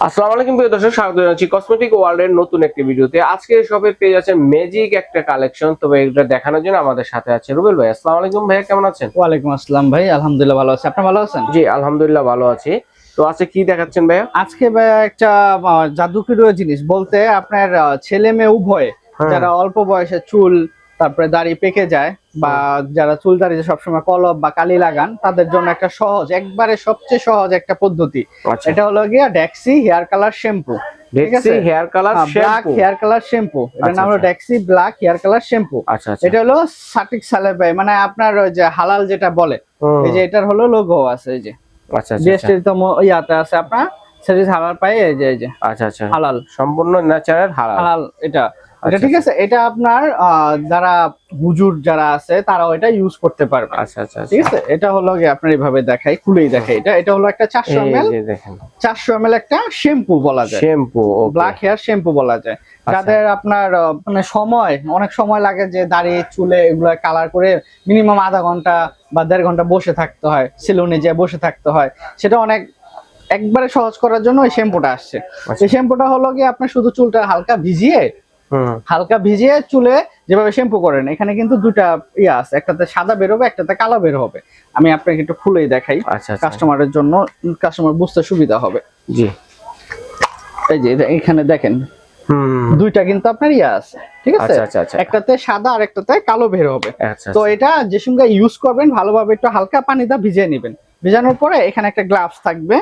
আসসালামু আলাইকুম প্রিয় দর্শক স্বাগত জানাচ্ছি কসমেটিক ওয়ার্ল্ডের নতুন একটি ভিডিওতে। আজকে পেয়ে যাচ্ছেন ম্যাজিক একটা কালেকশন তবে এটা দেখানোর জন্য আমাদের সাথে আছে রুবেল ভাই। আসসালামু আলাইকুম ভাইয়া কেমন আছেন? ওয়ালাইকুম আসসালাম ভাই আলহামদুলিল্লাহ ভালো আছি। আপনি ভালো আছেন? জি আলহামদুলিল্লাহ ভালো আছি। তো আজকে কি দেখাচ্ছেন ভাইয়া? আজকে ভাই একটা জাদুকরীয় জিনিস। বলতে আপনার ছেলে মেয়ে উভয় হ্যাঁ। যারা অল্প বয়সে চুল তারপরে দাড়ি পেকে যায় বা যারা চুল দাড়িতে সবসময় কলব বা কালি লাগান তাদের জন্য একটা সহজ একবারে সবচেয়ে সহজ একটা পদ্ধতি। আচ্ছা। এটা হলো গিয়া ডেক্সি হেয়ার কালার শ্যাম্পু দেখছি hair colour black hair colour shampoo এটার নাম হলো। Dexe black hair colour shampoo এটা হলো সাটিক সালেবাই মানে আপনার ওই যে হালাল যেটা বলে এই যে এটার হলো লোগো আছে এই যে। আচ্ছা আচ্ছা আচ্ছা। জিএসটি ইয়াতে আছে আপনার সেরিজ হালাল পাই এই যে এই যে। আচ্ছা আচ্ছা। হালাল। সম্পূর্ণ ন্যাচারাল হালাল। হালাল এটা। এটা আচ্ছা, ঠিক আছে? এটা আপনার যারা হুজুর যারা আছে তারাও এটা ইউজ করতে পারবে আচ্ছা আচ্ছা আচ্ছা। ঠিক আছে? এটা হলো গিয়ে আপনার এইভাবে দেখাই খুলেই দেখাই। এটা এটা হলো একটা চারশো এই এমএল যে দেখেন। চারশো এমএল একটা শ্যাম্পু বলা যায়। শ্যাম্পু ব্ল্যাক হেয়ার শ্যাম্পু বলা যায়। আচ্ছা। যাদের আপনার মানে সময় অনেক সময় লাগে যে দাড়ি চুলে এগুলো কালার করে মিনিমাম আধা ঘণ্টা বা দেড় ঘণ্টা বসে থাকতে হয় সেলুনে যেয়ে বসে থাকতে হয়। সেটা অনেক একবারে সহজ করার জন্য এই শ্যাম্পুটা আসছে। আচ্ছা। এই শ্যাম্পুটা হলো গিয়ে আপনার শুধু চুলটা হালকা ভিজিয়ে হালকা ভিজিয়ে চুলে যেভাবে শ্যাম্পু করেন এখানে কিন্তু দুটা ইয়ে আছে একটাতে সাদা বের হবে একটাতে কালো বের হবে। আমি আপনাকে একটু খুলেই দেখাই আচ্ছা আচ্ছা। কাস্টমারের জন্য কাস্টমার বুঝতে সুবিধা হবে। জি। এই যে এখানে দেখেন দুইটা কিন্তু আপনার ইয়ে আছে ঠিক আছে? আচ্ছা একটাতে সাদা আর একটাতে কালো বের হবে। তো এটা যে সঙ্গে ইউজ করবেন ভালোভাবে একটু হালকা পানিটা ভিজিয়ে নেবেন। ভিজানোর পরে এখানে একটা গ্লাভস থাকবে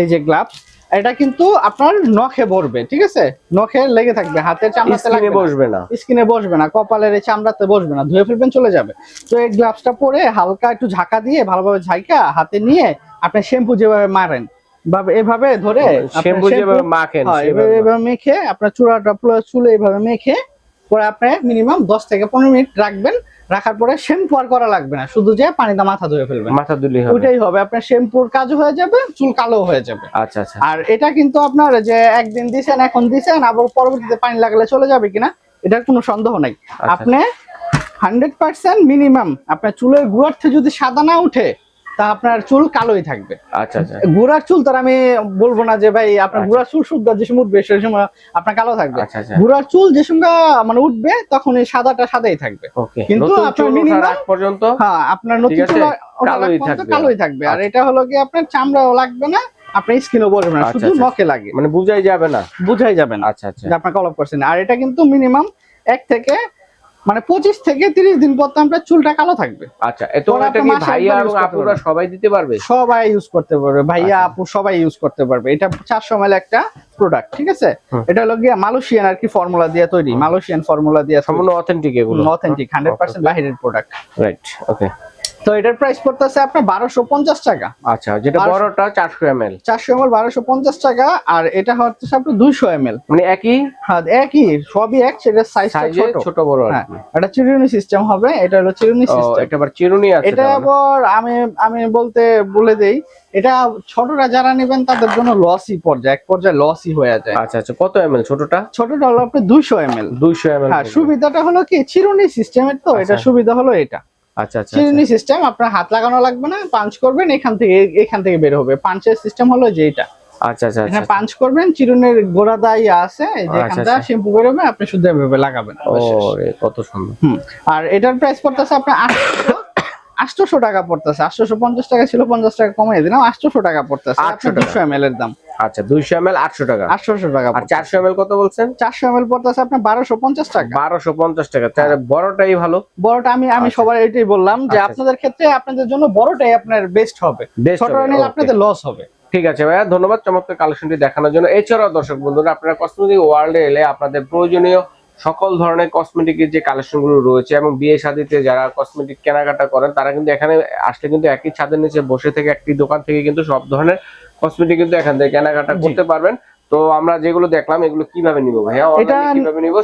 এই যে গ্লাভস এটা কিন্তু আপনার নখে ভরবে ঠিক আছে? নখে লেগে থাকবে হাতের চামড়াতে লাগবে বসবে না। স্কিনে বসবে না কপালের এই চামড়াতে বসবে না ধুয়ে ফেলবেন চলে যাবে। তো এই গ্লাভসটা পরে হালকা একটু ঝাঁকা দিয়ে ভালোভাবে ঝাঁকা হাতে নিয়ে আপনি শ্যাম্পু যেভাবে মারেন এভাবে ধরে শ্যাম্পু যেভাবে মাখেন এভাবে এভাবে মেখে আপনার চূড়াটা পুরো চুলে এভাবে মেখে পরে আপনি মিনিমাম দশ থেকে পনেরো মিনিট রাখবেন রাখার পরে শ্যাম্পু আর করা লাগবে না। শুধু যে পানিতে মাথা ধুয়ে ফেলবেন। মাথা দুলি হবে। ওইটাই হবে। আপনার শ্যাম্পুর কাজ হয়ে যাবে চুল কালো হয়ে যাবে। আচ্ছা আচ্ছা। আর এটা কিন্তু আপনার যে একদিন দিছেন এখন দিছেন আবার পরবর্তীতে পানি লাগলে চলে যাবে কিনা এটার কোনো সন্দেহ নাই। আচ্ছা। আপনি হান্ড্রেড পার্সেন্ট মিনিমাম আপনার চুলের গুড়ার থেকে যদি সাদা না উঠে তা আপনার চুল কালোই থাকবে। আচ্ছা আচ্ছা। গুড়ার চুল তার আমি বলব না যে ভাই আপনার আচ্ছা। গুড়ার চুল শুদ্ধ যে সময় উঠবে সেই সময় আপনার কালো থাকবে। আচ্ছা আচ্ছা। গুড়ার চুল যে সময় মানে উঠবে তখন এই সাদাটা সাদাই থাকবে। কিন্তু আপনার আগ পর্যন্ত? হ্যাঁ আপনার নতুন চুল কালোই থাকবে। কালোই থাকবে। আর। এটা হলো কি আপনার চামড়াও লাগবে না আপনার স্কিনও বসবে না শুধু। নখে লাগে। মানে বুঝাই যাবে না? বুঝাই যাবে না। আচ্ছা আচ্ছা। আপনার কলপ করছেন আর এটা কিন্তু মিনিমাম এক থেকে মানে পঁচিশ থেকে তিরিশ দিন পর তো আমরা চুলটা কালো থাকবে। আচ্ছা এত এটা কি ভাইয়া এবং আপুরা সবাই দিতে পারবে? সবাই ইউজ করতে পারবে। ভাইয়া আচ্ছা। আপু সবাই ইউজ করতে পারবে। এটা চারশো মাইল একটা প্রোডাক্ট ঠিক আছে? এটা হলো গিয়ে মালয়েশিয়ান আর কি ফর্মুলা দিয়ে তৈরি। মালয়েশিয়ান ফর্মুলা দিয়ে সম্পূর্ণ অথেন্টিক এগুলো। অথেন্টিক হান্ড্রেড পার্সেন্ট বাহিরের প্রোডাক্ট রাইট ওকে তো এটার প্রাইস পড়তেছে আপনার বারোশো পঞ্চাশ টাকা। আচ্ছা যেটা বড়টা চারশো এম এল চারশো এমএল বারোশো পঞ্চাশ টাকা আর এটা হচ্ছে আপনার দুইশো এমএল। মানে একই? হ্যাঁ একই সবই এক সেটা সাইজে ছোট। ছোট বড় হ্যাঁ এটা চিরুনি সিস্টেম হবে এটা হলো চিরুনি সিস্টেম এটা আবার চিরুনি আছে এটা। আবার আমি আমি বলতে বলে দেই এটা ছোটরা যারা নেবেন তাদের জন্য লসই পর্যায়ে এক পর্যায়ে লসই হয়ে যায়। আচ্ছা আচ্ছা কত এম এল ছোটটা? ছোটটা হলো আপনি দুইশো এমএল। দুইশো এম এল হ্যাঁ সুবিধাটা হলো কি চিরুনি সিস্টেমের তো এটা আচ্ছা। সুবিধা হলো এটা। আচ্ছা আচ্ছা চিরুনি সিস্টেম আপনার হাত লাগানো লাগবে না পাঞ্চ করবেন এখান থেকে এখান থেকে বের হবে। পাঞ্চের সিস্টেম হলো যে এটা আচ্ছা আচ্ছা এখানে আচ্ছা। পাঞ্চ করবেন চিরুনের গোড়া আছে আচ্ছা, আচ্ছা। শ্যাম্পু বেরোবে আপনি শুধু এভাবে লাগাবেন কত সুন্দর। আর এটার প্রাইস পড়তেছে আপনার আটশো আটশোশো টাকা পড়তেছে আটশোশো পঞ্চাশ টাকা ছিল পঞ্চাশ টাকা কমিয়ে দিলাম আটশোশো টাকা পড়তেছে আটশো টাকা। দুশো এম এর দাম। আচ্ছা দুইশো এম এল আটশো টাকা। আটশোশো টাকা আর চারশো এম এল কত বলছেন? চারশো এম এল পড়তেছে আপনার বারোশো পঞ্চাশ টাকা। বারোশো পঞ্চাশ টাকা। তাহলে বড়টাই ভালো। বড়টা আমি আমি আচ্ছা। সবার এটাই বললাম যে আচ্ছা, আপনাদের ক্ষেত্রে আপনাদের জন্য বড়টাই আপনার বেস্ট হবে। Best ছোটটা নিলে আপনাদের লস হবে। ঠিক আছে ভাইয়া ধন্যবাদ চমৎকার কালেকশনটি দেখানোর জন্য। এছাড়াও দর্শক বন্ধুরা আপনারা কসমেটিক ওয়ার্ল্ডে এলে আপনাদের প্রয়োজনীয় সকল ধরনের কসমেটিকের যে কালেকশনগুলো রয়েছে এবং বিয়ে শাদিতে যারা কসমেটিক কেনাকাটা করেন তারা কিন্তু এখানে আসলে কিন্তু একই ছাদের নিচে বসে থেকে একটি দোকান থেকে কিন্তু সব ধরনের কসমেটিক কিন্তু এখান থেকে কেনাকাটা করতে পারবেন। তো আমরা যেগুলো দেখলাম এগুলো কীভাবে নিব ভাইয়া এটা অনলাইনে কীভাবে নিব?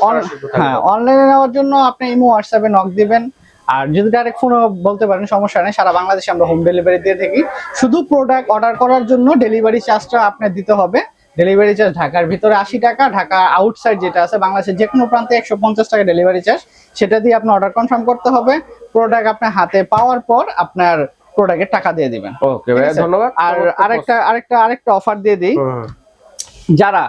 হ্যাঁ অনলাইনে নেওয়ার জন্য আপনি ইমো হোয়াটসঅ্যাপে নক দিবেন। আর যদি ডাইরেক্ট ফোনে বলতে পারেন সমস্যা নেই সারা বাংলাদেশে আমরা হোম ডেলিভারি দিয়ে থাকি। শুধু প্রোডাক্ট অর্ডার করার জন্য ডেলিভারি চার্জটা আপনার দিতে হবে। ডেলিভারি চার্জ ঢাকার ভিতরে আশি টাকা ঢাকা আউটসাইড যেটা আছে বাংলাদেশের যে কোনো প্রান্তে একশো পঞ্চাশ টাকা ডেলিভারি চার্জ সেটা দিয়ে আপনি অর্ডার কনফার্ম করতে হবে। প্রোডাক্ট আপনার হাতে পাওয়ার পর আপনার প্রোডাক্টের টাকা দিয়ে দিবেন। ওকে আছে? ধন্যবাদ। আর আরেকটা আরেকটা আরেকটা অফার দিয়ে দিই। যারা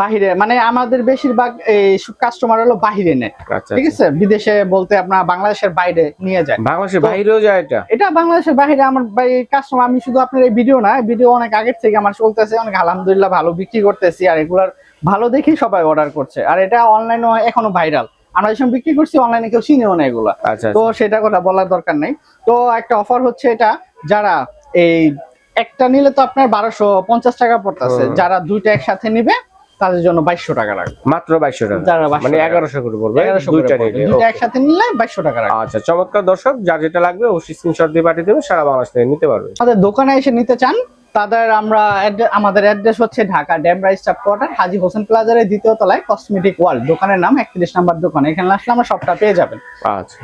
বাহিরে মানে আমাদের বেশিরভাগ এই কাস্টমার হলো বাহিরে নেয় আচ্ছা ঠিক আছে? বিদেশে বলতে আপনার বাংলাদেশের বাইরে নিয়ে যায়। বাংলাদেশের বাইরেও যায় এটা? এটা বাংলাদেশের বাইরে আমার কাস্টমার আমি শুধু আপনার এই ভিডিও না ভিডিও অনেক আগের থেকে আমার চলতেছে অনেক আলহামদুলিল্লাহ ভালো বিক্রি করতেছি আর এগুলার ভালো দেখেই সবাই অর্ডার করছে। আর এটা অনলাইনে এখনও ভাইরাল আমরা যখন বিক্রি করছি অনলাইনে কেউ চিনেও না এগুলা। আচ্ছা তো সেটা কথা বলার দরকার নেই। তো একটা অফার হচ্ছে এটা যারা এই একটা নিলে তো আপনার বারোশো পঞ্চাশ টাকা পড়তেছে। যারা দুইটা একসাথে নিবে তাদের জন্য বাইশশো টাকা লাগবে। মাত্র বাইশশো টাকা। যারা 2200 মানে এগারোশো করে পড়বে দুইটা. একসাথে নিলে বাইশশো টাকা লাগবে। আচ্ছা চমৎকার দর্শক যার যেটা লাগবে অবশ্যই স্ক্রিনশট দিয়ে পাঠিয়ে দেবে সারা বাংলাদেশ থেকে নিতে পারবে। আমাদের দোকানে এসে নিতে চান তাদের আমরা আমাদের অ্যাড্রেস হচ্ছে ঢাকা ড্যামরা স্টাফ কোয়ার্টার, হাজি হোসেন প্লাজারের দ্বিতীয় তলায় কসমেটিক ওয়ার্ল্ড। দোকানের নাম একত্রিশ নাম্বার দোকান। এখানে আসলে আমরা সবটা পেয়ে যাবেন। আচ্ছা।